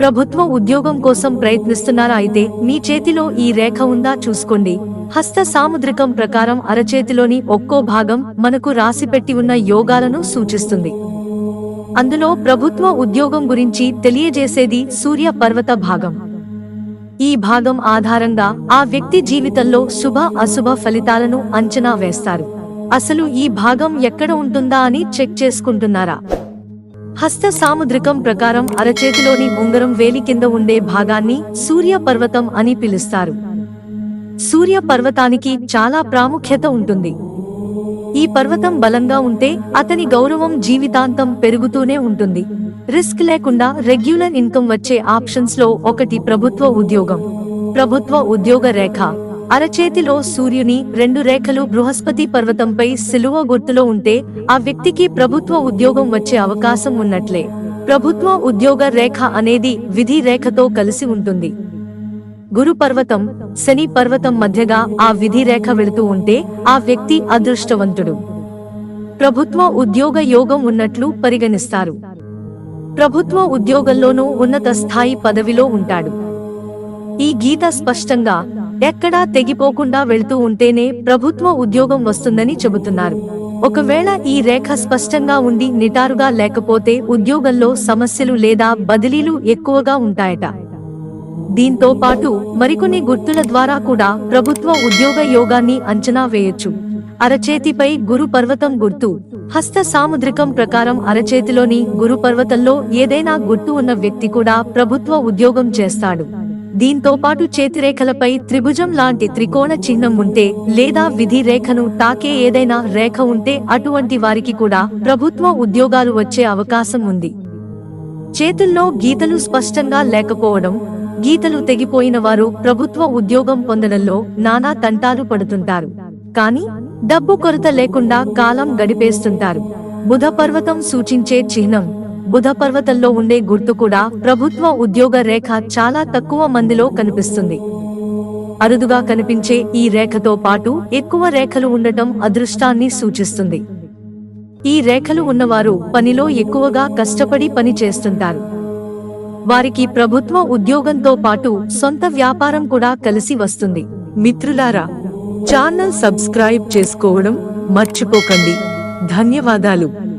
ప్రభుత్వ ఉద్యోగం కోసం ప్రయత్నిస్తున్నారా అయితే మీ చేతిలో ఈ రేఖ ఉందా చూసుకోండి. హస్త సాముద్రికం ప్రకారం అరచేతిలోని ఒక్కో భాగం మనకు రాసిపెట్టి ఉన్న యోగాలను సూచిస్తుంది. అందులో ప్రభుత్వ ఉద్యోగం గురించి తెలియజేసేది సూర్య పర్వత భాగం. ఈ భాగం ఆధారంగా ఆ వ్యక్తి జీవితంలో శుభ అశుభ ఫలితాలను అంచనా వేస్తారు. అసలు ఈ భాగం ఎక్కడ ఉంటుందా అని చెక్ చేసుకుంటున్నారా? హస్త సాముద్రికం ప్రకారం అరచేతిలోని ఉంగరం వేలి కింద ఉండే భాగాన్ని సూర్య పర్వతం అని పిలుస్తారు. సూర్య పర్వతానికి చాలా ప్రాముఖ్యత ఉంటుంది. ఈ పర్వతం బలంగా ఉంటే అతని గౌరవం జీవితాంతం పెరుగుతూనే ఉంటుంది. రిస్క్ లేకుండా రెగ్యులర్ ఇన్కమ్ వచ్చే ఆప్షన్స్లో ఒకటి ప్రభుత్వ ఉద్యోగం. ప్రభుత్వ ఉద్యోగ రేఖ. అరచేతిలో సూర్యుని రెండు రేఖలు బృహస్పతి పర్వతంపై సిలువ గుర్తులో ఉంటే ఆ వ్యక్తికి ప్రభుత్వ ఉద్యోగం వచ్చే అవకాశం ఉన్నట్లే. ప్రభుత్వ ఉద్యోగ రేఖ అనేది విధి రేఖతో కలిసి ఉంటుంది. గురు పర్వతం శని పర్వతం మధ్యగా ఆ విధి రేఖ వెళుతూ ఉంటే ఆ వ్యక్తి అదృష్టవంతుడు. ప్రభుత్వ ఉద్యోగ యోగం ఉన్నట్లు పరిగణిస్తారు. ప్రభుత్వ ఉద్యోగంలోనూ ఉన్నత స్థాయి పదవిలో ఉంటాడు. ఈ గీత స్పష్టంగా ఎక్కడా తెగిపోకుండా వెళ్తూ ఉంటేనే ప్రభుత్వ ఉద్యోగం వస్తుందని చెబుతున్నారు. ఒకవేళ ఈ రేఖ స్పష్టంగా ఉండి నిటారుగా లేకపోతే ఉద్యోగంలో సమస్యలు లేదా బదిలీలు ఎక్కువగా ఉంటాయట. దీంతో పాటు మరికొన్ని గుర్తుల ద్వారా కూడా ప్రభుత్వ ఉద్యోగ యోగాన్ని అంచనా వేయొచ్చు. అరచేతిపై గురు పర్వతం గుర్తు. హస్త సాముద్రికం ప్రకారం అరచేతిలోని గురు పర్వతంలో ఏదైనా గుర్తు ఉన్న వ్యక్తి కూడా ప్రభుత్వ ఉద్యోగం చేస్తాడు. దీంతో పాటు చేతిరేఖలపై త్రిభుజం లాంటి త్రికోణ చిహ్నం ఉంటే లేదా విధి రేఖను తాకే ఏదైనా రేఖ ఉంటే అటువంటి వారికి కూడా ప్రభుత్వ ఉద్యోగాలు వచ్చే అవకాశం ఉంది. చేతుల్లో గీతలు స్పష్టంగా లేకపోవడం గీతలు తెగిపోయిన వారు ప్రభుత్వ ఉద్యోగం పొందడంలో నానా తంటాలు పడుతుంటారు. కానీ డబ్బు కొరత లేకుండా కాలం గడిపేస్తుంటారు. బుధ పర్వతం సూచించే చిహ్నం. బుధ పర్వతంలో ఉండే గుర్తు కూడా ప్రభుత్వ ఉద్యోగ రేఖ చాలా తక్కువ మందిలో కనిపిస్తుంది. అరుదుగా కనిపించే ఈ రేఖతో పాటు ఎక్కువ రేఖలు ఉండటం అదృష్టాన్ని సూచిస్తుంది. ఈ రేఖలు ఉన్నవారు పనిలో ఎక్కువగా కష్టపడి పని చేస్తుంటారు. వారికి ప్రభుత్వ ఉద్యోగంతో పాటు సొంత వ్యాపారం కూడా కలిసి వస్తుంది. మిత్రులారా ఛానల్ సబ్స్క్రైబ్ చేసుకోవడం మర్చిపోకండి. ధన్యవాదాలు.